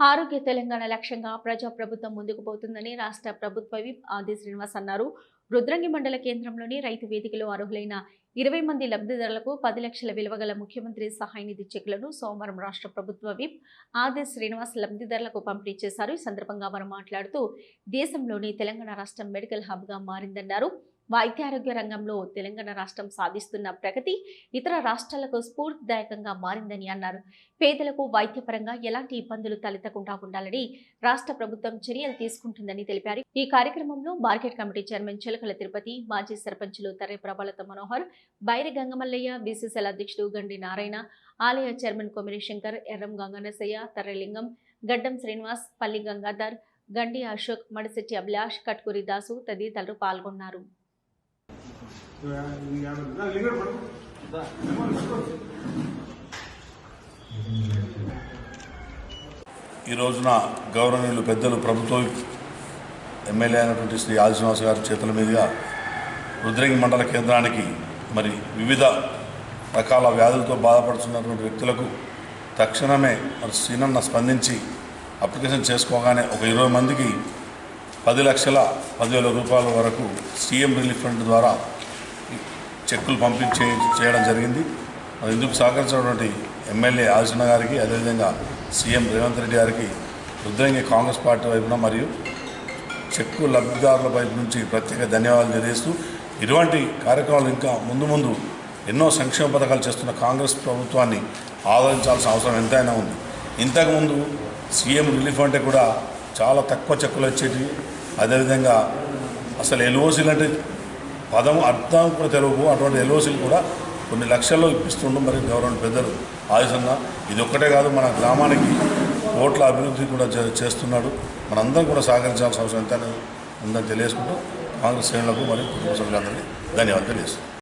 ఆరోగ్య తెలంగాణ లక్ష్యంగా ప్రజాప్రభుత్వం ముందుకు పోతుందని రాష్ట్ర ప్రభుత్వ విప్ ఆది శ్రీనివాస్ అన్నారు. రుద్రంగి మండల కేంద్రంలోని రైతు వేదికలో అర్హులైన ఇరవై మంది లబ్ధిదారులకు పది లక్షల విలువగల ముఖ్యమంత్రి సహాయ నిధి చెక్కులను సోమవారం రాష్ట్ర ప్రభుత్వ విప్ ఆది శ్రీనివాస్ లబ్ధిదారులకు పంపిణీ చేశారు. ఈ సందర్భంగా వారు మాట్లాడుతూ దేశంలోని తెలంగాణ రాష్ట్రం మెడికల్ హబ్గా మారిందన్నారు. వైద్యారోగ్య రంగంలో తెలంగాణ రాష్ట్రం సాధిస్తున్న ప్రగతి ఇతర రాష్ట్రాలకు స్ఫూర్తిదాయకంగా మారిందని అన్నారు. పేదలకు వైద్యపరంగా ఎలాంటి ఇబ్బందులు తలెత్తకుండా ఉండాలని రాష్ట్ర ప్రభుత్వం చర్యలు తీసుకుంటుందని తెలిపారు. ఈ కార్యక్రమంలో market committee chairman Chilakala Tirupati మాజీ సర్పంచులు తర్రె ప్రభాలత మనోహర్ బైరి గంగమల్లయ్య బీసీసీఎల్ అధ్యక్షుడు గండి నారాయణ ఆలయ చైర్మన్ కొమిరి శంకర్ ఎర్రం గంగనసయ్య తర్రెలింగం గడ్డం శ్రీనివాస్ పల్లి గంగాధర్ గండి అశోక్ మడిశెట్టి అభిలాష్ కట్కూరి దాసు తదితరులు పాల్గొన్నారు. ఈ రోజున గౌరవనీయులు పెద్దలు ప్రభుత్వం ఎమ్మెల్యే అయినటువంటి శ్రీ ఆదిశ్రీనివాస్ గారి చేతుల మీదుగా రుద్రంగి మండల కేంద్రానికి మరి వివిధ రకాల వ్యాధులతో బాధపడుతున్నటువంటి వ్యక్తులకు తక్షణమే మరి సీనన్న స్పందించి అప్లికేషన్ చేసుకోగానే ఒక ఇరవై మందికి పది లక్షల పదివేల రూపాయల వరకు సీఎం రిలీఫ్ ఫండ్ ద్వారా చెక్కులు పంపిణీ చేయడం జరిగింది. మరి ఇందుకు సహకరించినటువంటి ఎమ్మెల్యే ఆలోచన గారికి అదేవిధంగా సీఎం రేవంత్ రెడ్డి గారికి రుద్రంగి కాంగ్రెస్ పార్టీ వైపున మరియు చెక్కు లబ్ధిదారుల వైపు నుంచి ప్రత్యేక ధన్యవాదాలు తెలియజేస్తూ ఇటువంటి కార్యక్రమాలు ఇంకా ముందు ముందు ఎన్నో సంక్షేమ పథకాలు చేస్తున్న కాంగ్రెస్ ప్రభుత్వాన్ని ఆదరించాల్సిన అవసరం ఎంతైనా ఉంది. ఇంతకుముందు సీఎం రిలీఫ్ అంటే కూడా చాలా తక్కువ చెక్కులు వచ్చేవి అదేవిధంగా అసలు ఎల్ఓసీలు అంటే పదం అర్థం కూడా తెలుగు అటువంటి ఎల్ఓసీలు కూడా కొన్ని లక్షల్లో ఇప్పిస్తుండడం మరి గవర్నమెంట్ పెద్దలు ఆయుసన్న ఇది ఒక్కటే కాదు మన గ్రామానికి కోట్ల అభివృద్ధి కూడా చే- చేస్తున్నాడు. మనందరం కూడా సహకరించాల్సిన అవసరం ఎంత ఉందని తెలియజేసుకుంటూ కాంగ్రెస్ శ్రేణులకు మరియు కుటుంబ సభ్యులందరికీ ధన్యవాదాలు తెలియజేస్తున్నాను.